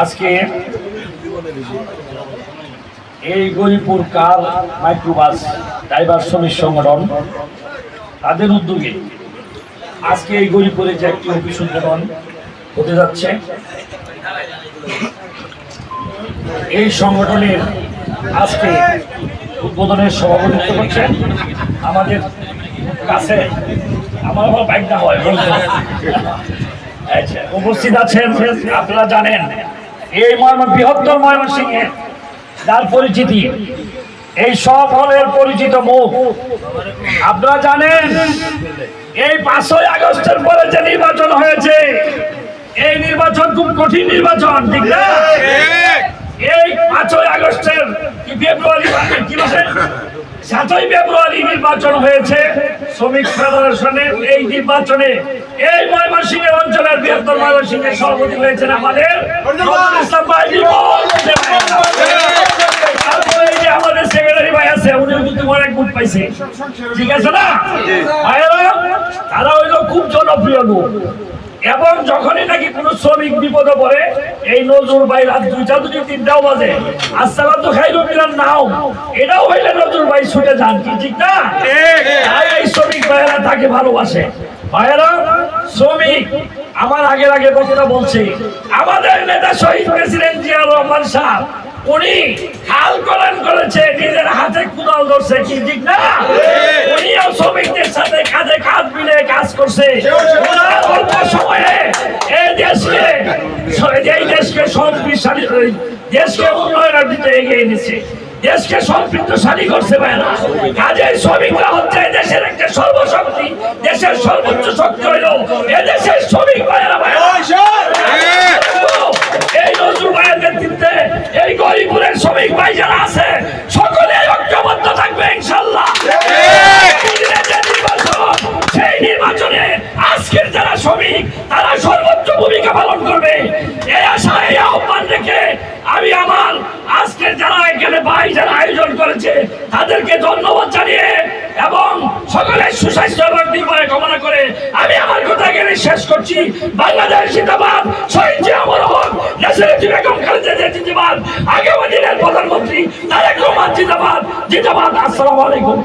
আজকে এই গরিপুর কার microbus driver শ্রমিক সংগঠন তাদের উদ্যোগে আজকে এই গরিপুরে যে একটি অফিস উদ্বোধন হতে যাচ্ছে, এই সংগঠনের আজকে উদ্বোধনের সভাপতিত্ব করছেন আমাদের কাছে আমার আবার বাইক হয় আচ্ছা উপস্থিত আছেন, আপনারা জানেন এই ময়মন বৃহত্তর ময়মনসিংহে যার পরিচিতি, এই সকলের পরিচিত মুখ। আপনারা জানেন, এই পাঁচই আগস্টের পরে যে নির্বাচন হয়েছে, এই নির্বাচন খুব কঠিন নির্বাচন, ঠিক না? এই পাঁচই আগস্টের ফেব্রুয়ারি, কি মাসে? সাতই ফেব্রুয়ারি নির্বাচন হয়েছে। শ্রমিক ফেডারেশনের এই নির্বাচনে এই ময়মনসিংহ অঞ্চলের বৃহত্তর ময়মনসিংহের সভাপতি হয়েছেন আমাদের ইসলাম ভাই। জীবন তারপরে এই যে আমাদের সেক্রেটারি ভাই আছে উনি কিন্তু অনেক ভোট পাইছে। ঠিক আছে না? ভাইয়েরা তারা হইল খুব জনপ্রিয় লোক। এবং যখনই নাকি কোন শ্রমিক বিপদে পড়ে এই নজরুল ভাই রাত দুইটা দুটি তিনটাও বাজে। আসসালাম তো খাই রবিরান নাও। এটাও হইলে নজরুল ভাই ছুটে যান কি ঠিক না তাই এই শ্রমিক ভাইয়েরা তাকে ভালোবাসে। ভাইয়েরা, শ্রমিক, আমার আগের আগে বক্তা বলছে। আমাদের নেতা শহীদ প্রেসিডেন্ট জিয়া রহমান সাহেব উনি খাল করান করেছে, নিজের হাতে কুদাল ধরছে, কি ঠিক না? উনিও শ্রমিকদের সাথে কাঁধে কাঁধ মিলে কাজ করছে। ওনার অল্প সময়ে এই দেশকে এই দেশকে সম্পৃক্তশালী দেশকে উন্নয়নের দিকে এগিয়ে এনেছে। দেশকে সম্পৃক্তশালী করছে ভাইরা কাজে শ্রমিকরা হচ্ছে দেশের একটা সর্বশক্তি দেশের সর্বোচ্চ শক্তি হইল এদেশের শ্রমিক ভাইরা ভাইরা এই নজরুল ভাইয়ের নেতৃত্বে এই গরিপুরের শ্রমিক ভাই যারা আছে সকলে ঐক্যবদ্ধ থাকবে ইনশাল্লাহ সেই নির্বাচনে আজকের যারা শ্রমিক তারা সর্বোচ্চ ভূমিকা পালন করবে এই আশা এই আহ্বান রেখে আমি আমার আজকের যারা এখানে ভাই যারা আয়োজন করেছে তাদেরকে ধন্যবাদ জানিয়ে এবং সকলের সুস্বাস্থ্য এবং নির্ভয় কামনা করে আমি আমার কথা এখানে শেষ করছি। বাংলাদেশ জিন্দাবাদ, শহীদ আমার হক দেশের বেগম খালেদা জিয়া জিন্দাবাদ, আগামী দিনের প্রধানমন্ত্রী তারেক রহমান জিন্দাবাদ। জিন্দাবাদ, আসসালামু আলাইকুম।